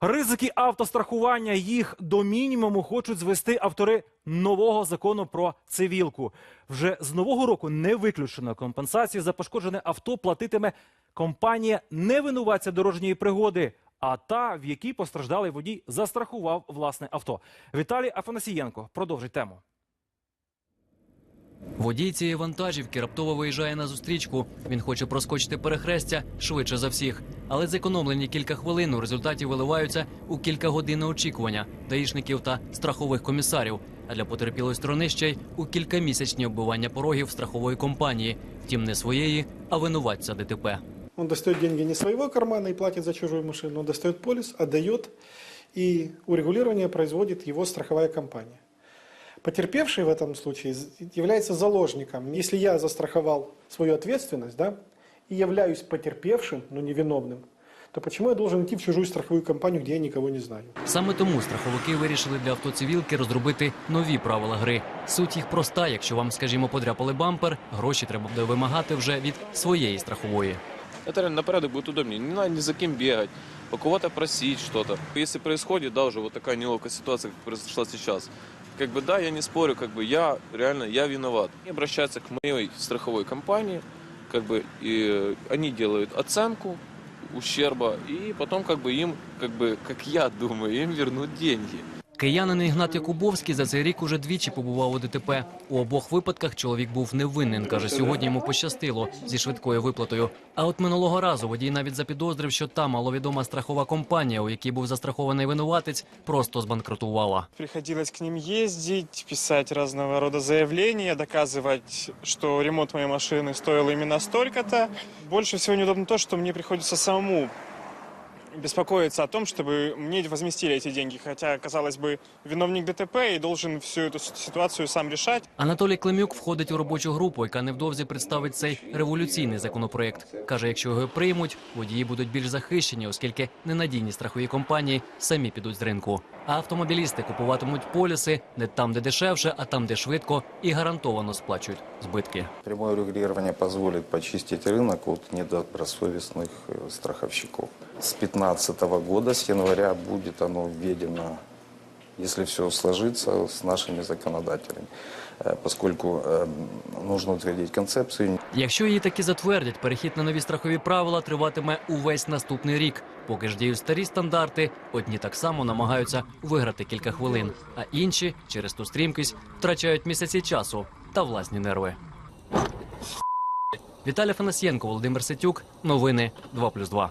Ризики автострахування їх до мінімуму хочуть звести автори нового закону про цивілку. Вже з нового року не виключено компенсацію за пошкоджене авто платитиме компанія не винуватця дорожньої пригоди, а та, в якій постраждалий водій застрахував власне авто. Віталій Афанасієнко продовжить тему. Водій цієї вантажівки раптово виїжджає на зустрічку. Він хоче проскочити перехрестя швидше за всіх. Але зекономлені кілька хвилин у результаті виливаються у кілька годин очікування даїшників та страхових комісарів. А для потерпілої сторони ще й у кількамісячні оббивання порогів страхової компанії. Втім, не своєї, а винуватця ДТП. Он достает деньги не своего кармана и платит за чужую машину, он достает полис, отдает, и урегулирование производит его страховая компания. Потерпевший в этом случае является заложником. Если я застраховал свою ответственность, да, и являюсь потерпевшим, но невиновным, то почему я должен идти в чужую страховую компанию, где я никого не знаю? Саме тому страховики вирішили для автоцивілки розробити нові правила гри. Суть їх проста. Якщо вам, скажімо, подряпали бампер, гроші треба буде вимагати вже від своєї страхової. Это реально на порядок будет удобнее. Не надо ни за кем бегать, у кого-то просить что-то. Если происходит, да, уже вот такая неловкая ситуация, как произошла сейчас, как бы да, я не спорю, как бы я реально, я виноват. И обращаться к моей страховой компании, как бы и э, они делают оценку ущерба, и потом как бы им, как бы, как я думаю, им вернут деньги. Киянин Ігнат Якубовський за цей рік уже двічі побував у ДТП. У обох випадках чоловік був невинен. каже, сьогодні йому пощастило зі швидкою виплатою. А от минулого разу водій навіть запідозрив, що та маловідома страхова компанія, у якій був застрахований винуватець, просто збанкрутувала. Приходилось к ним ездить, писать разного рода заявления, доказывать, что ремонт моей машины стоил именно столько-то. Больше всего неудобно то, что мне приходится самому беспокоиться о том, чтобы мне возместили эти деньги. Хотя, казалось бы, виновник ДТП и должен всю эту с- ситуацию сам решать. Анатолій Климюк входить у робочу групу, яка невдовзі представить цей революційний законопроект. Каже, якщо його приймуть, водії будуть більш захищені, оскільки ненадійні страхові компанії самі підуть з ринку. А автомобілісти купуватимуть поліси не там, де дешевше, а там, де швидко і гарантовано сплачують збитки. Прямое регулирование позволит почистить рынок от недобросовестных э, страховщиков. С 2015 года, с января, будет оно введено, если все сложится, с нашими законодателями, Э, поскольку э, нужно утвердить концепцию. Якщо її таки затвердять, перехід на нові страхові правила триватиме увесь наступний рік. Поки ж діють старі стандарти, одні так само намагаються виграти кілька хвилин, а інші через ту стрімкість втрачають місяці часу та власні нерви. Віталій Фанасьєнко, Володимир Сетюк. Новини 2+,2.